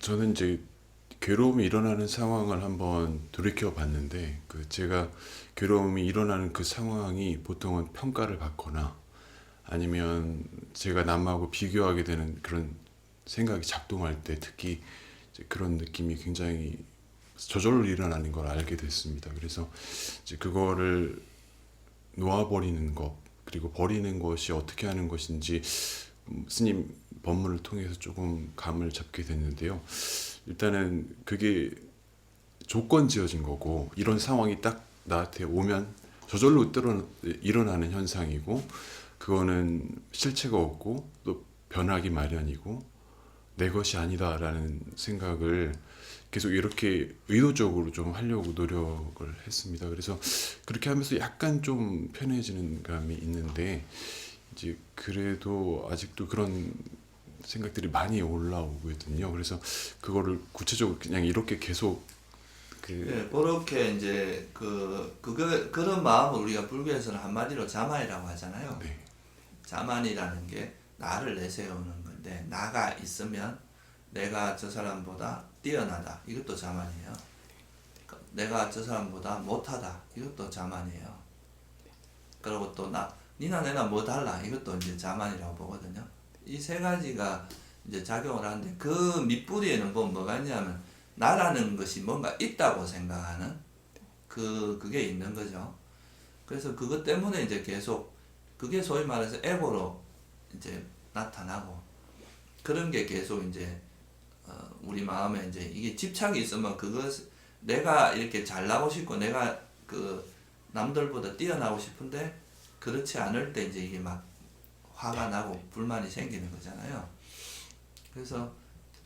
저는 이제 괴로움이 일어나는 상황을 한번 돌이켜 봤는데 그 제가 괴로움이 일어나는 그 상황이 보통은 평가를 받거나 아니면 제가 남하고 비교하게 되는 그런 생각이 작동할 때 특히 그런 느낌이 굉장히 저절로 일어나는 걸 알게 됐습니다. 그래서 이제 그거를 놓아버리는 것 그리고 버리는 것이 어떻게 하는 것인지 음, 스님 법문을 통해서 조금 감을 잡게 됐는데요. 일단은 그게 조건 지어진 거고 이런 상황이 딱 나한테 오면 저절로 일어나는 현상이고 그거는 실체가 없고 또 변하기 마련이고 내 것이 아니다라는 생각을 계속 이렇게 의도적으로 좀 하려고 노력을 했습니다. 그래서 그렇게 하면서 약간 좀 편해지는 감이 있는데 이제 그래도 아직도 그런 생각들이 많이 올라오거든요. 그래서 그거를 구체적으로 그냥 이렇게 계속 그 예, 그렇게 이제 그 그거 그런 마음을 우리가 불교에서는 한마디로 자만이라고 하잖아요. 네. 자만이라는 게 나를 내세우는 건데 나가 있으면 내가 저 사람보다 뛰어나다 이것도 자만이에요. 그 내가 저 사람보다 못하다 이것도 자만이에요. 그리고 또 나 니나 내나 뭐 달라 이것도 이제 자만이라고 보거든요. 이 세 가지가 이제 작용을 하는데 그 밑뿌리에는 보면 뭐가 있냐면 나라는 것이 뭔가 있다고 생각하는 그 그게 있는 거죠. 그래서 그것 때문에 이제 계속 그게 소위 말해서 에고로 이제 나타나고 그런 게 계속 이제 어, 우리 마음에 이제 이게 집착이 있으면 그것 내가 이렇게 잘 나고 싶고 내가 그 남들보다 뛰어나고 싶은데 그렇지 않을 때 이제 이게 막 화가 나고 불만이 생기는 거잖아요. 그래서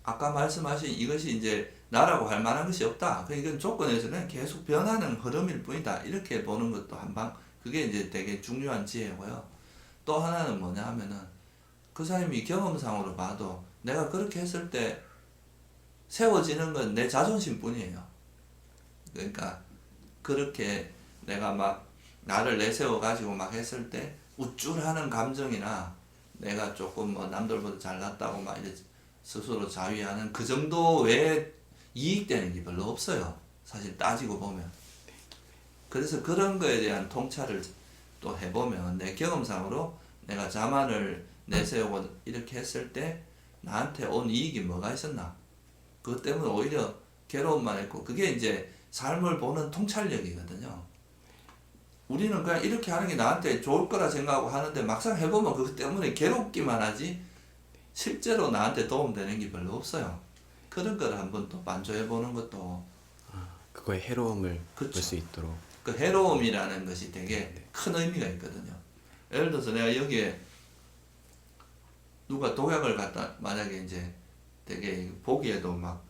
아까 말씀하신 이것이 이제 나라고 할 만한 것이 없다. 그 이건 조건에서는 계속 변하는 흐름일 뿐이다. 이렇게 보는 것도 한방 그게 이제 되게 중요한 지혜고요. 또 하나는 뭐냐 하면은 그 사람이 경험상으로 봐도 내가 그렇게 했을 때 세워지는 건 내 자존심 뿐이에요. 그러니까 그렇게 내가 막 나를 내세워 가지고 막 했을 때 우쭐하는 감정이나 내가 조금 뭐 남들보다 잘났다고 막 이제 스스로 자위하는 그 정도 외에 이익되는 게 별로 없어요. 사실 따지고 보면. 그래서 그런 거에 대한 통찰을 또 해보면 내 경험상으로 내가 자만을 내세우고 이렇게 했을 때 나한테 온 이익이 뭐가 있었나? 그것 때문에 오히려 괴로움만 했고 그게 이제 삶을 보는 통찰력이거든요. 우리는 그냥 이렇게 하는 게 나한테 좋을 거라 생각하고 하는데 막상 해보면 그것 때문에 괴롭기만 하지 실제로 나한테 도움되는 게 별로 없어요. 그런 걸 한번 또 반조해 보는 것도 그거의 해로움을 볼 그쵸. 수 있도록 그 해로움이라는 것이 되게 큰 의미가 있거든요. 예를 들어서 내가 여기에 누가 독약을 갖다 만약에 이제 되게 보기에도 막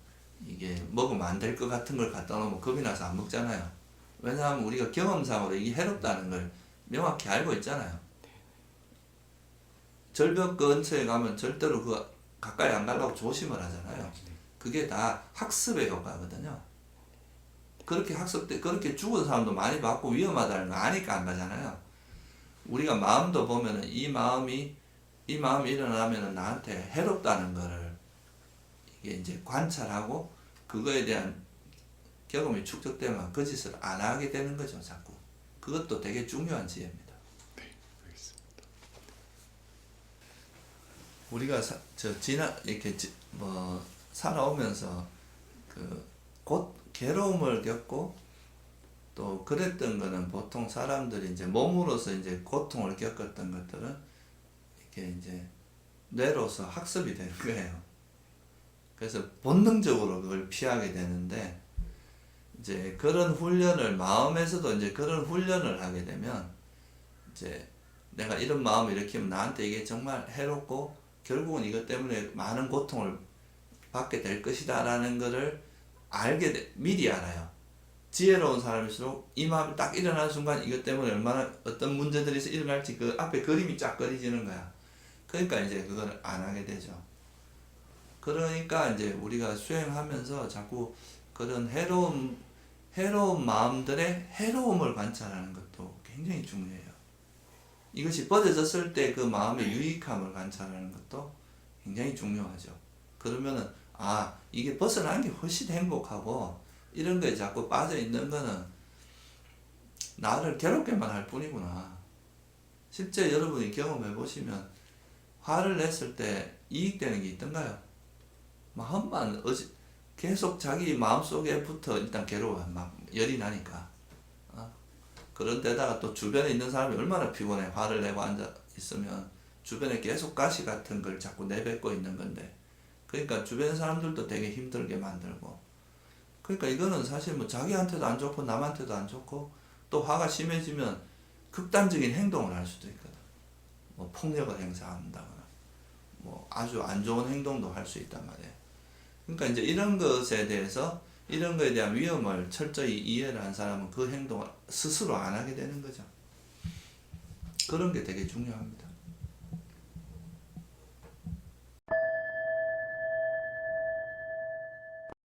이게 먹으면 안 될 것 같은 걸 갖다 놓으면 겁이 나서 안 먹잖아요. 왜냐하면 우리가 경험상으로 이게 해롭다는 걸 명확히 알고 있잖아요. 절벽 근처에 가면 절대로 그 가까이 안 가려고 조심을 하잖아요. 그게 다 학습의 효과거든요. 그렇게 학습 때 그렇게 죽은 사람도 많이 봤고 위험하다는 거 아니까 안 가잖아요. 우리가 마음도 보면은 이 마음이 이 마음이 일어나면은 나한테 해롭다는 거를 이게 이제 관찰하고 그거에 대한 경험이 축적되면 그 짓을 안 하게 되는 거죠, 자꾸. 그것도 되게 중요한 지혜입니다. 알겠습니다. 우리가 사, 저 지나 이렇게 지, 뭐 살아오면서 그 곧 괴로움을 겪고 또 그랬던 거는 보통 사람들이 이제 몸으로서 이제 고통을 겪었던 것들은 이렇게 이제 뇌로서 학습이 되는 거예요. 그래서 본능적으로 그걸 피하게 되는데 이제 그런 훈련을 마음에서도 이제 그런 훈련을 하게 되면 이제 내가 이런 마음을 일으키면 나한테 이게 정말 해롭고 결국은 이것 때문에 많은 고통을 받게 될 것이다라는 것을 알게 돼, 미리 알아요. 지혜로운 사람일수록 이 마음이 딱 일어나는 순간 이것 때문에 얼마나 어떤 문제들이 일어날지 그 앞에 그림이 쫙 그려지는 거야. 그러니까 이제 그걸 안 하게 되죠. 그러니까 이제 우리가 수행하면서 자꾸 그런 해로운 해로운 마음들의 해로움을 관찰하는 것도 굉장히 중요해요. 이것이 뻗어졌을 때 그 마음의 유익함을 관찰하는 것도 굉장히 중요하죠. 그러면은 아 이게 벗어나는 게 훨씬 행복하고 이런 거에 자꾸 빠져 있는 거는 나를 괴롭게만 할 뿐이구나. 실제 여러분이 경험해 보시면 화를 냈을 때 이익되는 게 있던가요? 마음만 어지 계속 자기 마음속에부터 일단 괴로워 막 열이 나니까. 어? 그런데다가 또 주변에 있는 사람이 얼마나 피곤해. 화를 내고 앉아 있으면 주변에 계속 가시 같은 걸 자꾸 내뱉고 있는 건데. 그러니까 주변 사람들도 되게 힘들게 만들고. 그러니까 이거는 사실 뭐 자기한테도 안 좋고 남한테도 안 좋고 또 화가 심해지면 극단적인 행동을 할 수도 있거든. 뭐 폭력을 행사한다거나. 뭐 아주 안 좋은 행동도 할 수 있단 말이에요 그러니까 이제 이런 것에 대해서 이런 거에 대한 위험을 철저히 이해를 한 사람은 그 행동을 스스로 안 하게 되는 거죠. 그런 게 되게 중요합니다.